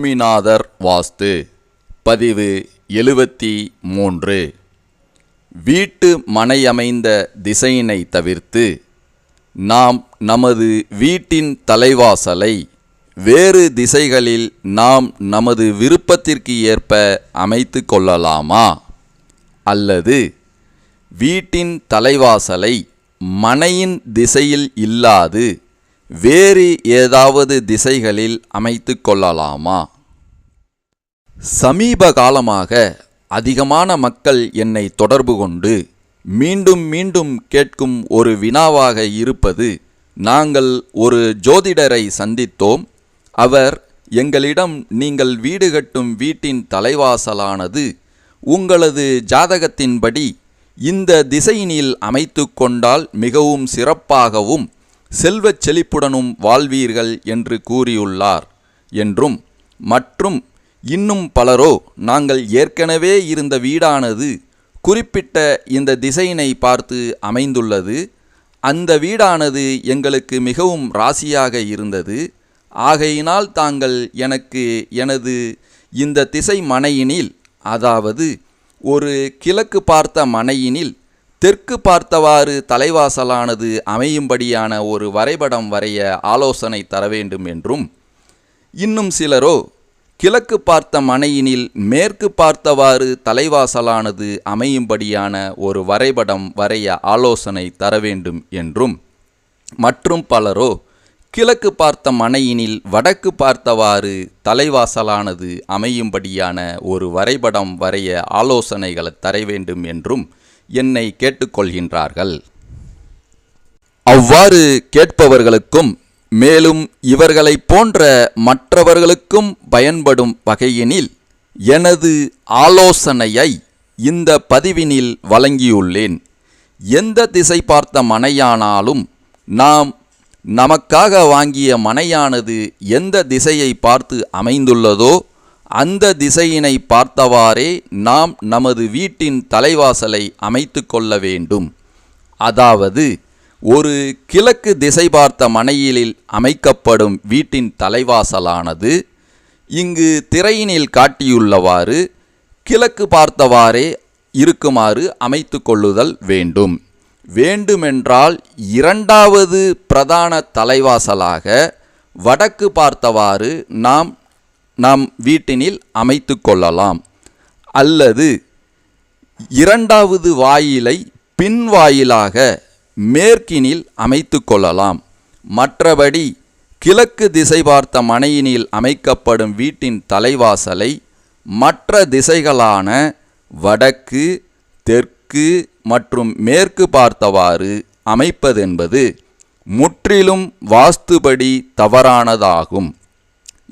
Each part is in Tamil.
சுவாமிநாதர் வாஸ்து பதிவு எழுவத்தி மூன்று வீட்டு மனையமைந்த திசையினை தவிர்த்து நாம் நமது வீட்டின் தலைவாசலை வேறு திசைகளில் நாம் நமது விருப்பத்திற்கு ஏற்ப அமைத்து கொள்ளலாமா? அல்லது வீட்டின் தலைவாசலை மனையின் திசையில் இல்லாது வேறு ஏதாவது திசைகளில் அமைத்து கொள்ளலாமா? சமீப காலமாக அதிகமான மக்கள் என்னை தொடர்பு கொண்டு மீண்டும் மீண்டும் கேட்கும் ஒரு வினாவாக இருப்பது நாங்கள் ஒரு ஜோதிடரை சந்தித்தோம். அவர் எங்களிடம் நீங்கள் வீடு கட்டும் வீட்டின் தலைவாசலானது உங்களது ஜாதகத்தின்படி இந்த திசையினில் அமைத்து கொண்டால் மிகவும் சிறப்பாகவும் செல்வச் செழிப்புடனும் வாழ்வீர்கள் என்று கூறியுள்ளார் என்றும் மற்றும் இன்னும் பலரோ நாங்கள் ஏற்கனவே இருந்த வீடானது குறிப்பிட்ட இந்த திசையினை பார்த்து அமைந்துள்ளது. அந்த வீடானது எங்களுக்கு மிகவும் ராசியாக இருந்தது. ஆகையினால் தாங்கள் எனக்கு எனது இந்த திசை மனையினில் அதாவது ஒரு கிழக்கு பார்த்த மனையினில் தெற்கு பார்த்தவாறு தலைவாசலானது அமையும்படியான ஒரு வரைபடம் வரைய ஆலோசனை தர வேண்டும் என்றும் இன்னும் சிலரோ கிழக்கு பார்த்த மனையினில் மேற்கு பார்த்தவாறு தலைவாசலானது அமையும்படியான ஒரு வரைபடம் வரைய ஆலோசனை தர வேண்டும் என்றும் மற்றும் பலரோ கிழக்கு பார்த்த மனையினில் வடக்கு பார்த்தவாறு தலைவாசலானது அமையும்படியான ஒரு வரைபடம் வரைய ஆலோசனைகளை தர வேண்டும் என்றும் என்னை கேட்டுக்கொள்கின்றார்கள். அவ்வாறு கேட்பவர்களுக்கும் மேலும் இவர்களைப் போன்ற மற்றவர்களுக்கும் பயன்படும் வகையினில் எனது ஆலோசனையை இந்த பதிவினில் வழங்கியுள்ளேன். எந்த திசை பார்த்த மனையானாலும் நாம் நமக்காக வாங்கிய மனையானது எந்த திசையை பார்த்து அமைந்துள்ளதோ அந்த திசையினை பார்த்தவாறே நாம் நமது வீட்டின் தலைவாசலை அமைத்து கொள்ள வேண்டும். அதாவது ஒரு கிழக்கு திசை பார்த்த மனையிலில் அமைக்கப்படும் வீட்டின் தலைவாசலானது இங்கு திரையினில் காட்டியுள்ளவாறு கிழக்கு பார்த்தவாறே இருக்குமாறு அமைத்து கொள்ளுதல் வேண்டும். வேண்டுமென்றால் இரண்டாவது பிரதான தலைவாசலாக வடக்கு பார்த்தவாறு நாம் நம் வீட்டினில் அமைத்து கொள்ளலாம். அல்லது இரண்டாவது வாயிலை பின் வாயிலாக மேற்கினில் அமைத்து கொள்ளலாம். மற்றபடி கிழக்கு திசை பார்த்த மனையினில் அமைக்கப்படும் வீட்டின் தலைவாசலை மற்ற திசைகளான வடக்கு தெற்கு மற்றும் மேற்கு பார்த்தவாறு அமைப்பதென்பது முற்றிலும் வாஸ்துபடி தவறானதாகும்.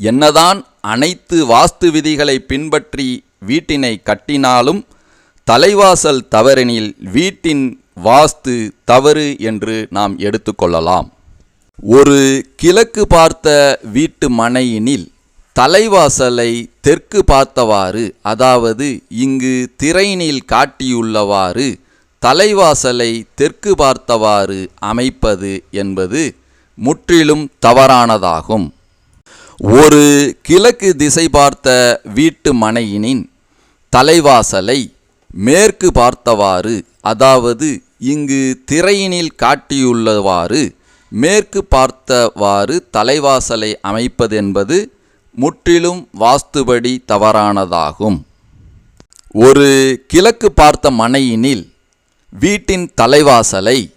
என்னதான் அனைத்து வாஸ்து விதிகளை பின்பற்றி வீட்டினை கட்டினாலும் தலைவாசல் தவறெனில் வீட்டின் வாஸ்து தவறு என்று நாம் எடுத்துக்கொள்ளலாம் ஒரு கிழக்கு பார்த்த வீட்டு மனையினில் தலைவாசலை தெற்கு பார்த்தவாறு அதாவது இங்கு திரையினில் காட்டியுள்ளவாறு தலைவாசலை தெற்கு பார்த்தவாறு அமைப்பது என்பது முற்றிலும் தவறானதாகும். ஒரு கிழக்கு திசை பார்த்த வீட்டு மனையினின் தலைவாசலை மேற்கு பார்த்தவாறு அதாவது இங்கு திரையினில் காட்டியுள்ளவாறு மேற்கு பார்த்தவாறு தலைவாசலை அமைப்பதென்பது முற்றிலும் வாஸ்துபடி தவறானதாகும். ஒரு கிழக்கு பார்த்த மனையினில் வீட்டின் தலைவாசலை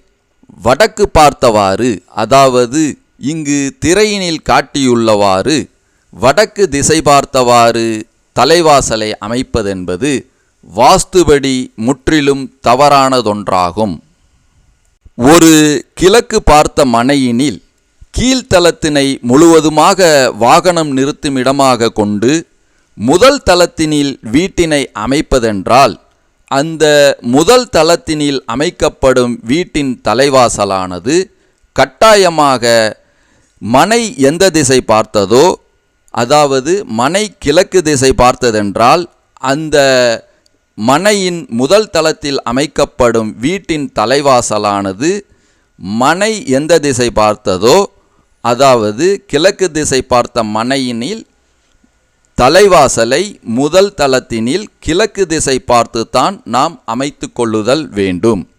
வடக்கு பார்த்தவாறு அதாவது இங்கு திரையினில் காட்டியுள்ளவாறு வடக்கு திசை பார்த்தவாறு தலைவாசலை அமைப்பதென்பது வாஸ்துபடி முற்றிலும் தவறானதொன்றாகும். ஒரு கிழக்கு பார்த்த மனையினில் கீழ்த்தளத்தினை முழுவதுமாக வாகனம் நிறுத்தும் இடமாக கொண்டு முதல் தளத்தினில் வீட்டினை அமைப்பதென்றால் அந்த முதல் தளத்தினில் அமைக்கப்படும் வீட்டின் தலைவாசலானது கட்டாயமாக மனை எந்த திசை பார்த்ததோ அதாவது மனை கிழக்கு திசை பார்த்ததென்றால் அந்த மனையின் முதல் தளத்தில் அமைக்கப்படும் வீட்டின் தலைவாசலானது மனை எந்த திசை பார்த்ததோ அதாவது கிழக்கு திசை பார்த்த மனையினில் தலைவாசலை முதல் தளத்தினில் கிழக்கு திசை பார்த்துத்தான் நாம் அமைத்து கொள்ளுதல் வேண்டும்.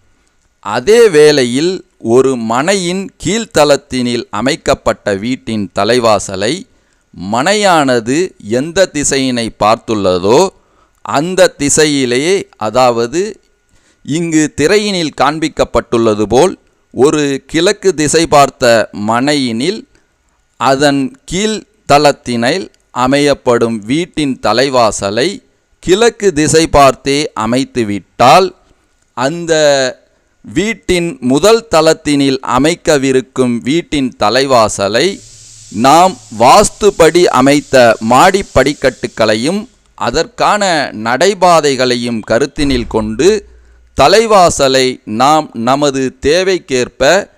அதே வேளையில் ஒரு மனையின் கீழ்த்தளத்தினில் அமைக்கப்பட்ட வீட்டின் தலைவாசலை மனையானது எந்த திசையினை பார்த்துள்ளதோ அந்த திசையிலேயே அதாவது இங்கு திரையினில் காண்பிக்கப்பட்டுள்ளது போல் ஒரு கிழக்கு திசை பார்த்த மனையினில் அதன் கீழ்த்தளத்தினில் அமையப்படும் வீட்டின் தலைவாசலை கிழக்கு திசை பார்த்தே அமைத்துவிட்டால் அந்த வீட்டின் முதல் தளத்தினில் அமைக்கவிருக்கும் வீட்டின் தலைவாசலை நாம் வாஸ்துபடி அமைத்த மாடி படிக்கட்டுகளையும் அதற்கான நடைபாதைகளையும் கருத்தினில் கொண்டு தலைவாசலை நாம் நமது தேவைக்கேற்ப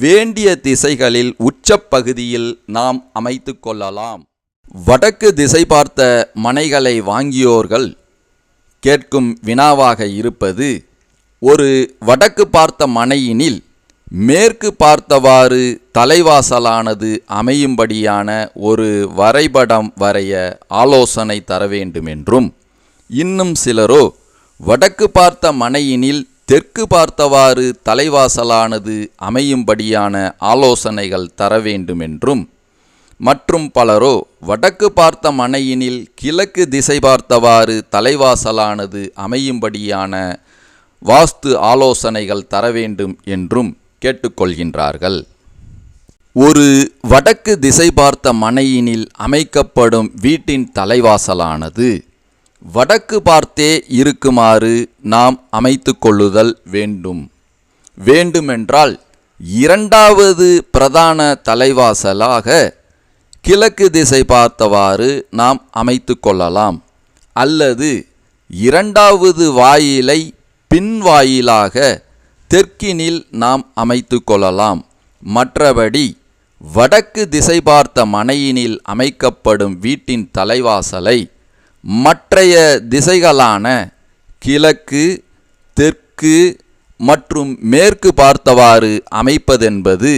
வேண்டிய திசைகளில் உச்சப்பகுதியில் நாம் அமைத்து கொள்ளலாம். வடக்கு திசை பார்த்த மனைகளை வாங்கியோர்கள் கேட்கும் வினாவாக இருப்பது ஒரு வடக்கு பார்த்த மனையினில் மேற்கு பார்த்தவாறு தலைவாசலானது அமையும்படியான ஒரு வரைபடம் வரைய ஆலோசனை தர வேண்டுமென்றும் இன்னும் சிலரோ வடக்கு பார்த்த மனையினில் தெற்கு பார்த்தவாறு தலைவாசலானது அமையும்படியான ஆலோசனைகள் தர வேண்டுமென்றும் மற்றும் பலரோ வடக்கு பார்த்த மனையினில் கிழக்கு திசை பார்த்தவாறு தலைவாசலானது அமையும்படியான வாஸ்து ஆலோசனைகள் தர வேண்டும் என்றும் கேட்டுக்கொள்கின்றார்கள். ஒரு வடக்கு திசை பார்த்த மனையினில் அமைக்கப்படும் வீட்டின் தலைவாசலானது வடக்கு பார்த்தே இருக்குமாறு நாம் அமைத்து கொள்ளுதல் வேண்டும். வேண்டுமென்றால் இரண்டாவது பிரதான தலைவாசலாக கிழக்கு திசை பார்த்தவாறு நாம் அமைத்து கொள்ளலாம். அல்லது இரண்டாவது வாயிலை பின்வாயிலாக தெற்கினில் நாம் அமைத்து கொள்ளலாம். மற்றபடி வடக்கு திசை பார்த்த மனையினில் அமைக்கப்படும் வீட்டின் தலைவாசலை மற்றைய திசைகளான கிழக்கு தெற்கு மற்றும் மேற்கு பார்த்தவாறு அமைப்பதென்பது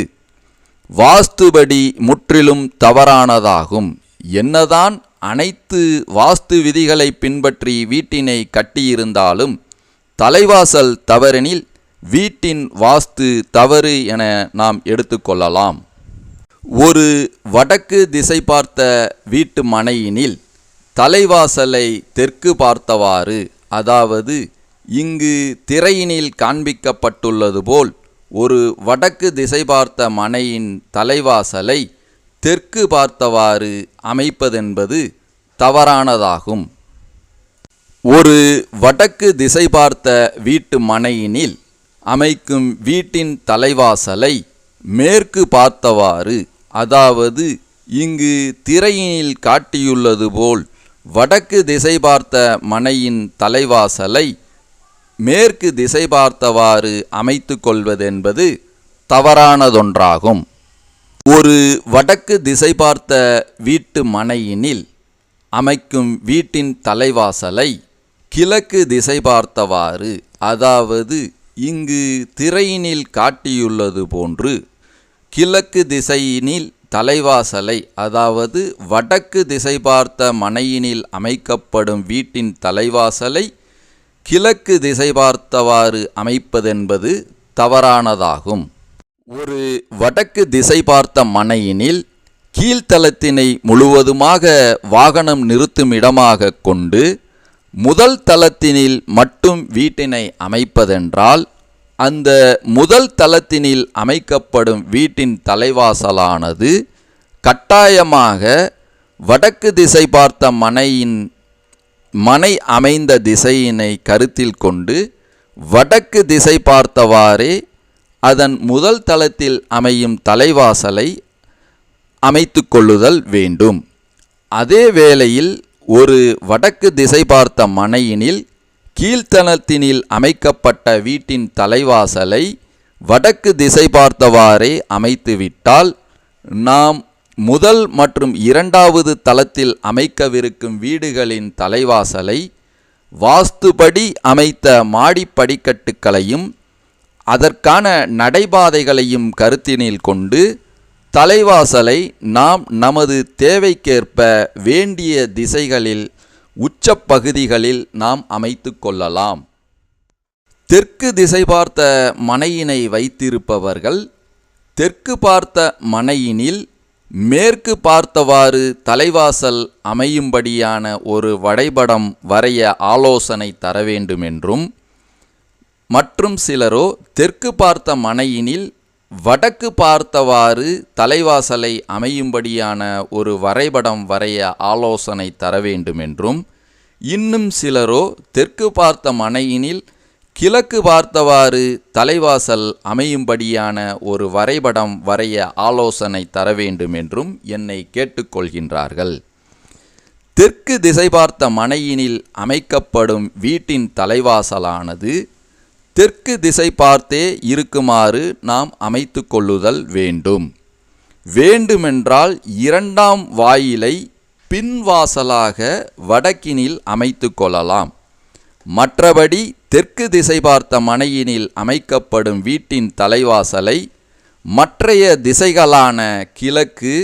வாஸ்துபடி முற்றிலும் தவறானதாகும். என்னதான் அனைத்து வாஸ்து விதிகளை பின்பற்றி வீட்டினை கட்டியிருந்தாலும் தலைவாசல் தவறெனில் வீட்டின் வாஸ்து தவறு என நாம் எடுத்துக்கொள்ளலாம். ஒரு வடக்கு திசை பார்த்த வீட்டு மனையினில் தலைவாசலை தெற்கு பார்த்தவாறு அதாவது இங்கு திரையினில் காண்பிக்கப்பட்டுள்ளது போல் ஒரு வடக்கு திசை பார்த்த மனையின் தலைவாசலை தெற்கு பார்த்தவாறு அமைப்பதென்பது தவறானதாகும். ஒரு வடக்கு திசை பார்த்த வீட்டு மனையினில் அமைக்கும் வீட்டின் தலைவாசலை மேற்கு பார்த்தவாறு அதாவது இங்கு திரையினில் காட்டியுள்ளது போல் வடக்கு திசை பார்த்த மனையின் தலைவாசலை மேற்கு திசை பார்த்தவாறு அமைத்து கொள்வதென்பது தவறானதொன்றாகும். ஒரு வடக்கு திசை பார்த்த வீட்டு மனையினில் அமைக்கும் வீட்டின் தலைவாசலை கிழக்கு திசை பார்த்தவாறு அதாவது இங்கு திரையினில் காட்டியுள்ளது போன்று கிழக்கு திசையினில் தலைவாசலை அதாவது வடக்கு திசை பார்த்த மனையினில் அமைக்கப்படும் வீட்டின் தலைவாசலை கிழக்கு திசை பார்த்தவாறு அமைப்பதென்பது தவறானதாகும். ஒரு வடக்கு திசை பார்த்த மனையினில் கீழ்த்தளத்தினை முழுவதுமாக வாகனம் நிறுத்தும் இடமாக கொண்டு முதல் தளத்தினில் மட்டும் வீட்டினை அமைப்பதென்றால் அந்த முதல் தளத்தினில் அமைக்கப்படும் வீட்டின் தலைவாசலானது கட்டாயமாக வடக்கு திசை பார்த்த மனையின் மனை அமைந்த திசையினை கருத்தில் கொண்டு வடக்கு திசை பார்த்தவாறே அதன் முதல் தளத்தில் அமையும் தலைவாசலை அமைத்து கொள்ளுதல் வேண்டும். அதே வேளையில் ஒரு வடக்கு திசை பார்த்த மனையினில் கீழ்த்தளத்தினில் அமைக்கப்பட்ட வீட்டின் தலைவாசலை வடக்கு திசை பார்த்தவாறே அமைத்துவிட்டால் நாம் முதல் மற்றும் இரண்டாவது தளத்தில் அமைக்கவிருக்கும் வீடுகளின் தலைவாசலை வாஸ்துபடி அமைத்த மாடிப்படிக்கட்டுகளையும் அதற்கான நடைபாதைகளையும் கருத்தினில் கொண்டு தலைவாசலை நாம் நமது தேவைக்கேற்ப வேண்டிய திசைகளில் உச்சப்பகுதிகளில் நாம் அமைத்து கொள்ளலாம். தெற்கு திசை பார்த்த மனையினை வைத்திருப்பவர்கள் தெற்கு பார்த்த மனையினில் மேற்கு பார்த்தவாறு தலைவாசல் அமையும்படியான ஒரு வடைபடம் வரைய ஆலோசனை தர வேண்டுமென்றும் மற்றும் சிலரோ தெற்கு பார்த்த மனையினில் வடக்கு பார்த்தவாறு தலைவாசலை அமையும்படியான ஒரு வரைபடம் வரைய ஆலோசனை தர வேண்டுமென்றும் இன்னும் சிலரோ தெற்கு பார்த்த மனையினில் கிழக்கு பார்த்தவாறு தலைவாசல் அமையும்படியான ஒரு வரைபடம் வரைய ஆலோசனை தர வேண்டும் என்றும் என்னை கேட்டுக்கொள்கின்றார்கள். தெற்கு திசை பார்த்த மனையினில் அமைக்கப்படும் வீட்டின் தலைவாசலானது தெற்கு திசை பார்த்தே இருக்குமாறு நாம் அமைத்து கொள்ளுதல் வேண்டும். வேண்டுமென்றால் இரண்டாம் வாயிலை பின்வாசலாக வடக்கினில் அமைத்து கொள்ளலாம். மற்றபடி தெற்கு திசை பார்த்த மனையினில் அமைக்கப்படும் வீட்டின் தலைவாசலை மற்றைய திசைகளான கிழக்கு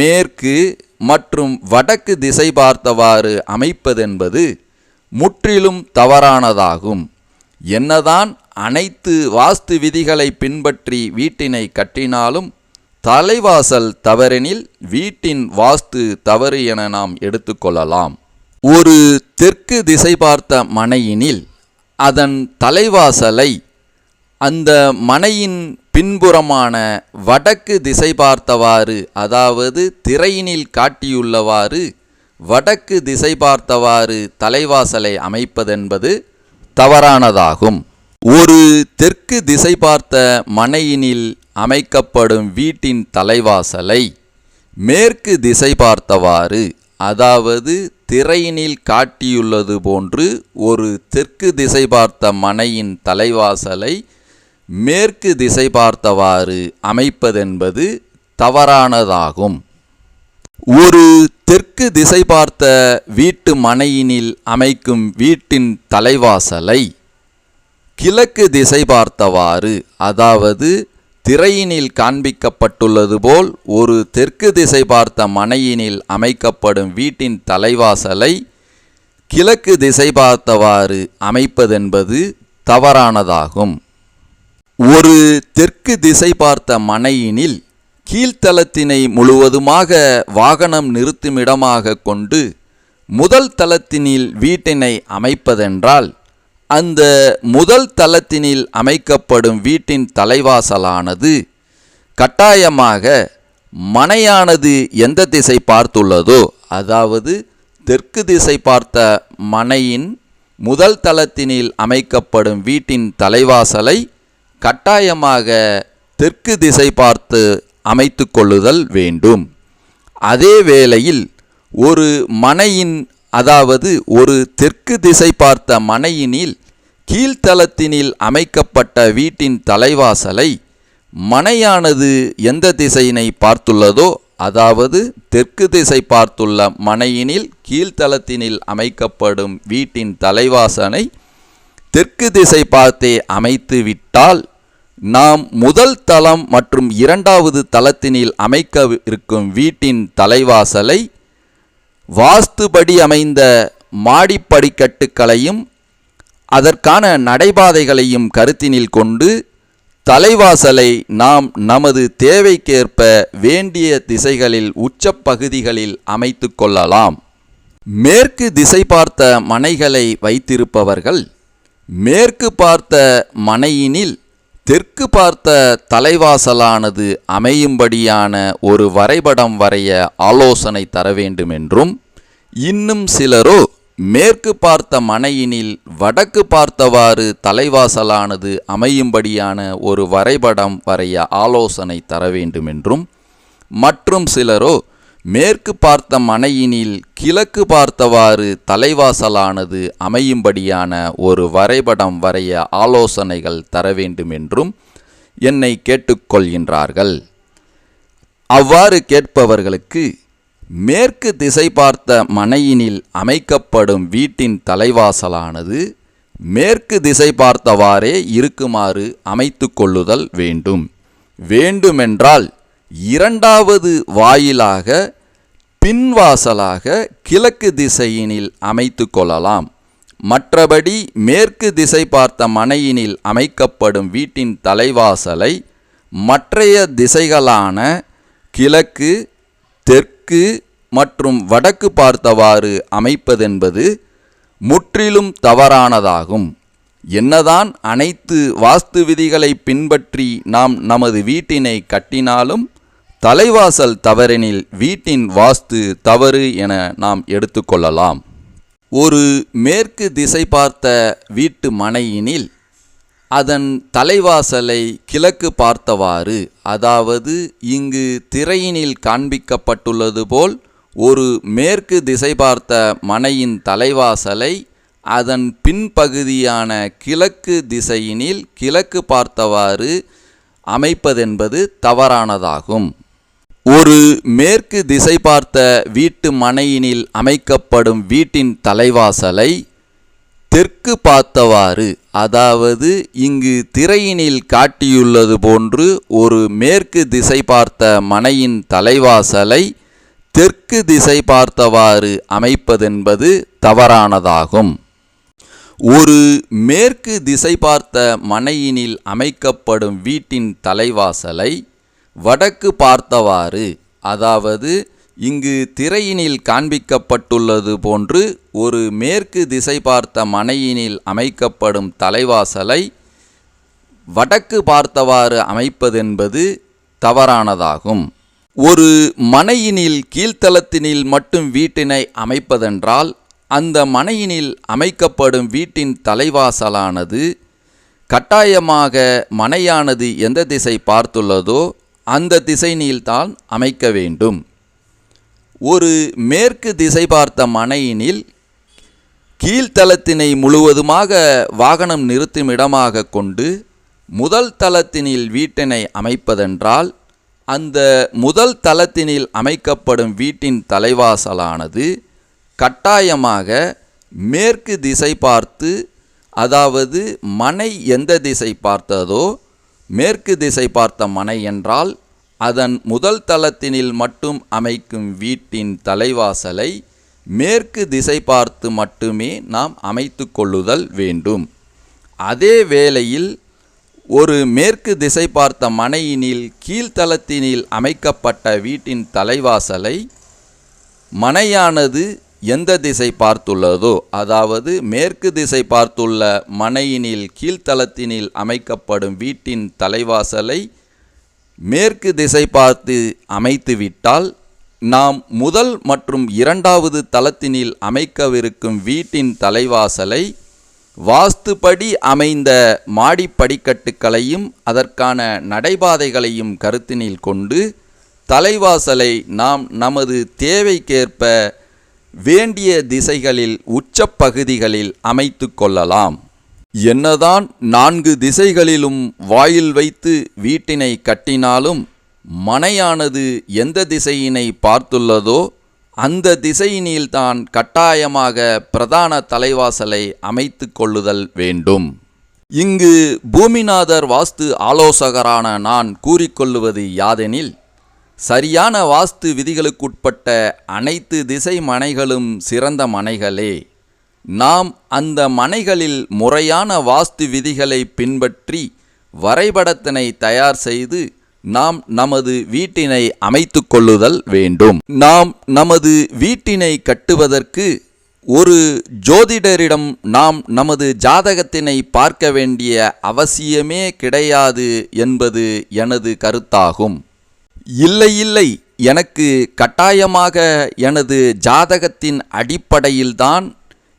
மேற்கு மற்றும் வடக்கு திசை பார்த்தவாறு அமைப்பதென்பது முற்றிலும் தவறானதாகும். என்னதான் அனைத்து வாஸ்து விதிகளை பின்பற்றி வீட்டினை கட்டினாலும் தலைவாசல் தவறெனில் வீட்டின் வாஸ்து தவறு என நாம் எடுத்துக்கொள்ளலாம் ஒரு தெற்கு திசை பார்த்த மனையினில் அதன் தலைவாசலை அந்த மனையின் பின்புறமான வடக்கு திசை பார்த்தவாறு அதாவது திரையினில் காட்டியுள்ளவாறு வடக்கு திசை பார்த்தவாறு தலைவாசலை அமைப்பதென்பது தவறானதாகும். ஒரு தெற்கு திசை பார்த்த மனையினில் அமைக்கப்படும் வீட்டின் தலைவாசலை மேற்கு திசை பார்த்தவாறு அதாவது திரையினில் காட்டியுள்ளது போன்று ஒரு தெற்கு திசை பார்த்த மனையின் தலைவாசலை மேற்கு திசை பார்த்தவாறு அமைப்பதென்பது தவறானதாகும். ஒரு தெற்கு திசை பார்த்த வீட்டு மனையினில் அமைக்கும் வீட்டின் தலைவாசலை கிழக்கு திசை பார்த்தவாறு அதாவது திரையினில் காண்பிக்கப்பட்டுள்ளது போல் ஒரு தெற்கு திசை பார்த்த மனையினில் அமைக்கப்படும் வீட்டின் தலைவாசலை கிழக்கு திசை பார்த்தவாறு அமைப்பதென்பது தவறானதாகும். ஒரு தெற்கு திசை பார்த்த மனையினில் கீழ்த்தளத்தினை முழுவதுமாக வாகனம் நிறுத்துமிடமாக கொண்டு முதல் தளத்தினில் வீட்டினை அமைப்பதென்றால் அந்த முதல் தளத்தினில் அமைக்கப்படும் வீட்டின் தலைவாசலானது கட்டாயமாக மனையானது எந்த திசை பார்த்துள்ளதோ அதாவது தெற்கு திசை பார்த்த மனையின் முதல் தளத்தினில் அமைக்கப்படும் வீட்டின் தலைவாசலை கட்டாயமாக தெற்கு திசை பார்த்து அமைத்து கொள்ளுதல் வேண்டும். அதே வேளையில் ஒரு மனையின் அதாவது ஒரு தெற்கு திசை பார்த்த மனையினில் கீழ்த்தளத்தினில் அமைக்கப்பட்ட வீட்டின் தலைவாசலை மனையானது எந்த திசையினை பார்த்துள்ளதோ அதாவது தெற்கு திசை பார்த்துள்ள மனையினில் கீழ்த்தளத்தினில் அமைக்கப்படும் வீட்டின் தலைவாசனை தெற்கு திசை பார்த்தே அமைத்து விட்டால் நாம் முதல் தளம் மற்றும் இரண்டாவது தளத்தினில் அமைக்க இருக்கும் வீட்டின் தலைவாசலை வாஸ்துபடி அமைந்த மாடிப்படிக்கட்டுகளையும் அதற்கான நடைபாதைகளையும் கருத்தினில் கொண்டு தலைவாசலை நாம் நமது தேவைக்கேற்ப வேண்டிய திசைகளில் உச்சப்பகுதிகளில் அமைத்து கொள்ளலாம். மேற்கு திசை பார்த்த மனைகளை வைத்திருப்பவர்கள் மேற்கு பார்த்த மனையினில் தெற்கு பார்த்த தலைவாசலானது அமையும்படியான ஒரு வரைபடம் வரைய ஆலோசனை தர வேண்டுமென்றும் இன்னும் சிலரோ மேற்கு பார்த்த மனையினில் வடக்கு பார்த்தவாறு தலைவாசலானது அமையும்படியான ஒரு வரைபடம் வரைய ஆலோசனை தர வேண்டுமென்றும் மற்றும் சிலரோ மேற்கு பார்த்த மனையினில் கிழக்கு பார்த்தவாறு தலைவாசலானது அமையும்படியான ஒரு வரைபடம் வரைய ஆலோசனைகள் தர வேண்டுமென்றும் என்னை கேட்டுக்கொள்கின்றார்கள். அவ்வாறு கேட்பவர்களுக்கு மேற்கு திசை பார்த்த மனையினில் அமைக்கப்படும் வீட்டின் தலைவாசலானது மேற்கு திசை பார்த்தவாறே இருக்குமாறு அமைத்து கொள்ளுதல் வேண்டும். வேண்டுமென்றால் இரண்டாவது வாயிலாக பின்வாசலாக கிழக்கு திசையினில் அமைத்து கொள்ளலாம். மற்றபடி மேற்கு திசை பார்த்த மனையினில் அமைக்கப்படும் வீட்டின் தலைவாசலை மற்றைய திசைகளான கிழக்கு தெற்கு மற்றும் வடக்கு பார்த்தவாறு அமைப்பதென்பது முற்றிலும் தவறானதாகும். என்னதான் அனைத்து வாஸ்து விதிகளை பின்பற்றி நாம் நமது வீட்டினை கட்டினாலும் தலைவாசல் தவறெனில் வீட்டின் வாஸ்து தவறு என நாம் எடுத்துக்கொள்ளலாம் ஒரு மேற்கு திசை பார்த்த வீட்டு மனையினில் அதன் தலைவாசலை கிழக்கு பார்த்தவாறு அதாவது இங்கு திரையினில் காண்பிக்கப்பட்டுள்ளது போல் ஒரு மேற்கு திசை பார்த்த மனையின் தலைவாசலை அதன் பின்பகுதியான கிழக்கு திசையினில் கிழக்கு பார்த்தவாறு அமைப்பதென்பது தவறானதாகும். ஒரு மேற்கு திசை பார்த்த வீட்டு மனையினில் அமைக்கப்படும் வீட்டின் தலைவாசலை தெற்கு பார்த்தவாறு அதாவது இங்கு திரையினில் காட்டியுள்ளது போன்று ஒரு மேற்கு திசை பார்த்த மனையின் தலைவாசலை தெற்கு திசை பார்த்தவாறு அமைப்பதென்பது தவறானதாகும். ஒரு மேற்கு திசை பார்த்த மனையினில் அமைக்கப்படும் வீட்டின் தலைவாசலை வடக்கு பார்த்தவாறு அதாவது இங்கு திரையினில் காண்பிக்கப்பட்டுள்ளது போன்று ஒரு மேற்கு திசை பார்த்த மனையினில் அமைக்கப்படும் தலைவாசலை வடக்கு பார்த்தவாறு அமைப்பதென்பது தவறானதாகும். ஒரு மனையினில் கீழ்த்தளத்தினில் மட்டும் வீட்டினை அமைப்பதென்றால் அந்த மனையினில் அமைக்கப்படும் வீட்டின் தலைவாசலானது கட்டாயமாக மனையானது எந்த திசை பார்த்துள்ளதோ அந்த திசையில்தான் அமைக்க வேண்டும். ஒரு மேற்கு திசை பார்த்த மனையினில் கீழ்த்தளத்தினை முழுவதுமாக வாகனம் நிறுத்தும் இடமாக கொண்டு முதல் தளத்தினில் வீட்டினை அமைப்பதென்றால் அந்த முதல் தளத்தினில் அமைக்கப்படும் வீட்டின் தலைவாசலானது கட்டாயமாக மேற்கு திசை பார்த்து அதாவது மனை எந்த திசை பார்த்ததோ மேற்கு திசை பார்த்த மனை என்றால் அதன் முதல் தளத்தினில் மட்டும் அமைக்கும் வீட்டின் தலைவாசலை மேற்கு திசை பார்த்து மட்டுமே நாம் அமைத்து கொள்ளுதல் வேண்டும். அதே வேளையில் ஒரு மேற்கு திசை பார்த்த மனையினில் கீழ்த்தளத்தினில் அமைக்கப்பட்ட வீட்டின் தலைவாசலை மனையானது எந்த திசை பார்த்துள்ளதோ அதாவது மேற்கு திசை பார்த்துள்ள மனையினில் கீழ்த்தளத்தினில் அமைக்கப்படும் வீட்டின் தலைவாசலை மேற்கு திசை பார்த்து அமைத்துவிட்டால் நாம் முதல் மற்றும் இரண்டாவது தளத்தினில் அமைக்கவிருக்கும் வீட்டின் தலைவாசலை வாஸ்துபடி அமைந்த மாடி படிக்கட்டுகளையும் அதற்கான நடைபாதைகளையும் கருத்தினில் கொண்டு தலைவாசலை நாம் நமது தேவைக்கேற்ப வேண்டிய திசைகளில் உச்சப்பகுதிகளில் அமைத்து கொள்ளலாம். என்னதான் நான்கு திசைகளிலும் வாயில் வைத்து வீட்டினை கட்டினாலும் மனையானது எந்த திசையினை பார்த்துள்ளதோ அந்த திசையினில்தான் கட்டாயமாக பிரதான தலைவாசலை அமைத்து கொள்ளுதல் வேண்டும். இங்கு பூமிநாதர் வாஸ்து ஆலோசகரான நான் கூறிக்கொள்ளுவது யாதெனில் சரியான வாஸ்து விதிகளுக்குட்பட்ட அனைத்து திசை மனைகளும் சிறந்த மனைகளே. நாம் அந்த மனைகளில் முறையான வாஸ்து விதிகளை பின்பற்றி வரைபடத்தினை தயார் செய்து நாம் நமது வீட்டினை அமைத்து கொள்ளுதல் வேண்டும். நாம் நமது வீட்டினை கட்டுவதற்கு ஒரு ஜோதிடரிடம் நாம் நமது ஜாதகத்தினை பார்க்க வேண்டிய அவசியமே கிடையாது என்பது எனது கருத்தாகும். இல்லை இல்லை. எனக்கு கட்டாயமாக எனது ஜாதகத்தின் அடிப்படையில்தான்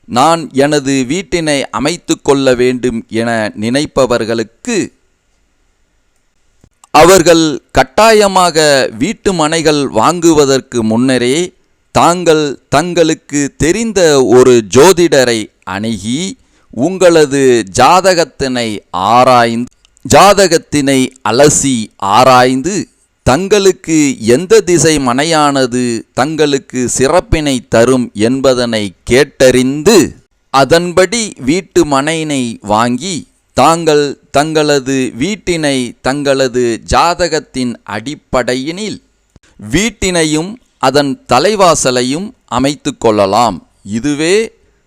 நான் எனது வீட்டினை அமைத்து கொள்ள வேண்டும் என நினைப்பவர்களுக்கு அவர்கள் கட்டாயமாக வீட்டு மனைகள் வாங்குவதற்கு முன்னரே தாங்கள் தங்களுக்கு தெரிந்த ஒரு ஜோதிடரை அணுகி உங்களது ஜாதகத்தினை ஆராய்ந்து ஜாதகத்தினை அலசி ஆராய்ந்து தங்களுக்கு எந்த திசை மனையானது தங்களுக்கு சிறப்பினை தரும் என்பதனை கேட்டறிந்து அதன்படி வீட்டு மனையினை வாங்கி தாங்கள் தங்களது வீட்டினை தங்களது ஜாதகத்தின் அடிப்படையினில் வீட்டினையும் அதன் தலைவாசலையும் அமைத்து கொள்ளலாம். இதுவே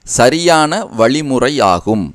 சரியான வழிமுறையாகும்.